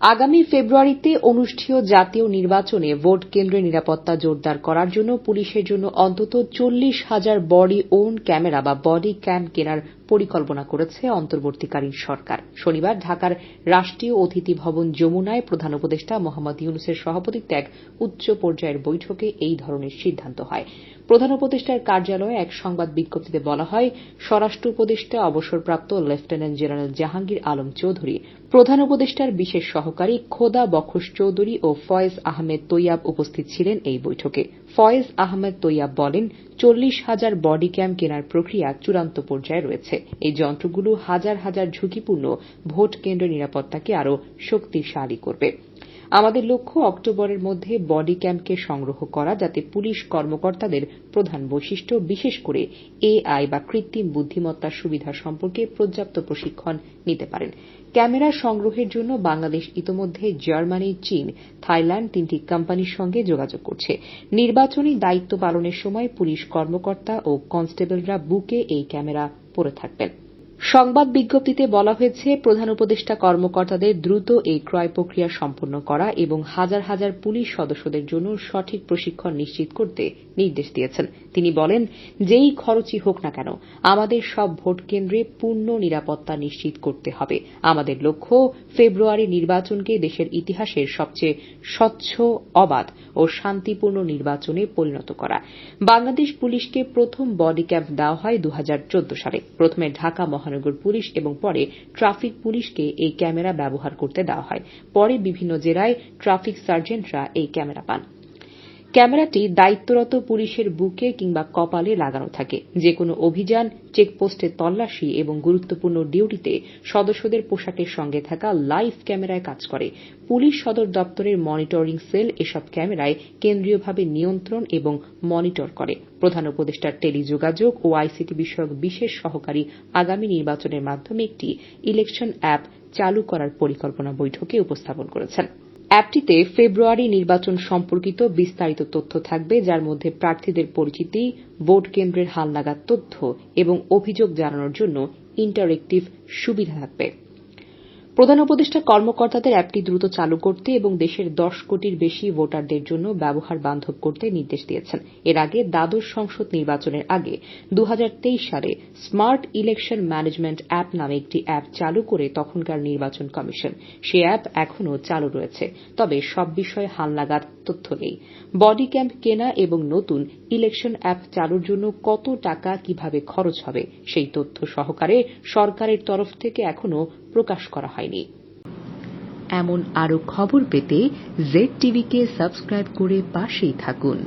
আগামী ফেব্রুয়ারিতে অনুষ্ঠেয় জাতীয় নির্বাচনে ভোট কেন্দ্রের নিরাপত্তা জোরদার করার জন্য পুলিশের জন্য অন্তত চল্লিশ হাজার বডি ওন ক্যামেরা বা বডি ক্যাম কেনার পরিকল্পনা করেছে অন্তর্বর্তীকালীন সরকার। শনিবার ঢাকার রাষ্ট্রীয় অতিথি ভবন যমুনায় প্রধান উপদেষ্টা মোহাম্মদ ইউনুসের সভাপতিত্বে এক উচ্চ পর্যায়ের বৈঠকে এই ধরনের সিদ্ধান্ত হয়। প্রধান উপদেষ্টার কার্যালয়ে এক সংবাদ বিজ্ঞপ্তিতে বলা হয়, স্বরাষ্ট্র উপদেষ্টা অবসরপ্রাপ্ত লেফটেন্যান্ট জেনারেল জাহাঙ্গীর আলম চৌধুরী প্রধান উপদেষ্টার বিশেষ সহকারী খোদা বখশ চৌধুরী ও ফয়েজ আহমেদ তৈয়াব উপস্থিত ছিলেন এই বৈঠকে। ফয়েজ আহমেদ তৈয়াব বলেন, চল্লিশ হাজার বডি ক্যাম্প কেনার প্রক্রিয়া চূড়ান্ত পর্যায়ে রয়েছে। এই যন্ত্রগুলো হাজার হাজার ঝুঁকিপূর্ণ ভোট কেন্দ্র নিরাপত্তাকে আরও শক্তিশালী করবে। আমাদের লক্ষ্য অক্টোবরের মধ্যে বডি ক্যামকে সংগ্রহ করা, যাতে পুলিশ কর্মকর্তাদের প্রধান বৈশিষ্ট্য, বিশেষ করে এআই বা কৃত্রিম বুদ্ধিমত্তার সুবিধা সম্পর্কে পর্যাপ্ত প্রশিক্ষণ নিতে পারেন। ক্যামেরা সংগ্রহের জন্য বাংলাদেশ ইতোমধ্যে জার্মানি, চীন, থাইল্যান্ড তিনটি কোম্পানির সঙ্গে যোগাযোগ করছে। নির্বাচনী দায়িত্ব পালনের সময় পুলিশ কর্মকর্তা ও কনস্টেবলরা বুকে এই ক্যামেরা পরে থাকবেন। সংবাদ বিজ্ঞপ্তিতে বলা হয়েছে, প্রধান উপদেষ্টা কর্মকর্তাদের দ্রুত এই ক্রয় প্রক্রিয়া সম্পন্ন করা এবং হাজার হাজার পুলিশ সদস্যদের জন্য সঠিক প্রশিক্ষণ নিশ্চিত করতে নির্দেশ দিয়েছেন। তিনি বলেন, যেই খরচই হোক না কেন, আমাদের সব ভোট কেন্দ্রে পূর্ণ নিরাপত্তা নিশ্চিত করতে হবে। আমাদের লক্ষ্য, ফেব্রুয়ারি নির্বাচনকে দেশের ইতিহাসের সবচেয়ে স্বচ্ছ, অবাধ ও শান্তিপূর্ণ নির্বাচনে পরিণত করা। বাংলাদেশ পুলিশকে প্রথম বডি ক্যাম্প দেওয়া হয় দু হাজার চোদ্দ সালে। প্রথমে ঢাকা মহানগর পুলিশ এবং পরে ট্রাফিক পুলিশকে এই ক্যামেরা ব্যবহার করতে দেওয়া হয়। পরে বিভিন্ন জেলায় ট্রাফিক সার্জেন্টরা এই ক্যামেরা পান। ক্যামেরাটি দায়িত্বরত পুলিশের বুকে কিংবা কপালে লাগানো থাকে। যেকোনো অভিযান, চেকপোস্টে তল্লাশি এবং গুরুত্বপূর্ণ ডিউটিতে সদস্যদের পোশাকের সঙ্গে থাকা লাইভ ক্যামেরায় কাজ করে। পুলিশ সদর দপ্তরের মনিটরিং সেল এসব ক্যামেরায় কেন্দ্রীয়ভাবে নিয়ন্ত্রণ এবং মনিটর করে। প্রধান উপদেষ্টার টেলিযোগাযোগ ও আইসিটি বিষয়ক বিশেষ সহকারী আগামী নির্বাচনের মাধ্যমে একটি ইলেকশন অ্যাপ চালু করার পরিকল্পনা বৈঠকে উপস্থাপন করেছেন। অ্যাপটিতে ফেব্রুয়ারি নির্বাচন সম্পর্কিত বিস্তারিত তথ্য থাকবে, যার মধ্যে প্রার্থীদের পরিচিতি, ভোট কেন্দ্রের হালনাগাদ তথ্য এবং অভিযোগ জানানোর জন্য ইন্টারেক্টিভ সুবিধা থাকবে। প্রধান উপদেষ্টা কর্মকর্তাদের অ্যাপটি দ্রুত চালু করতে এবং দেশের দশ কোটির বেশি ভোটারদের জন্য ব্যবহার বান্ধব করতে নির্দেশ দিয়েছেন। এর আগে দ্বাদশ সংসদ নির্বাচনের আগে দু হাজার তেইশ সালে স্মার্ট ইলেকশন ম্যানেজমেন্ট অ্যাপ নামে একটি অ্যাপ চালু করে তখনকার নির্বাচন কমিশন। সে অ্যাপ এখনও চালু রয়েছে। তবে সব বিষয়ে হালনাগাদ তথ্য নেই। বডি ক্যাম্প কেনা এবং নতুন ইলেকশন অ্যাপ চালুর জন্য কত টাকা কীভাবে খরচ হবে সেই তথ্য সহকারে সরকারের তরফ থেকে এখনও প্রকাশ করা হয়নি। এমন আরও খবর পেতে জেড টিভিকে সাবস্ক্রাইব করে পাশেই থাকুন।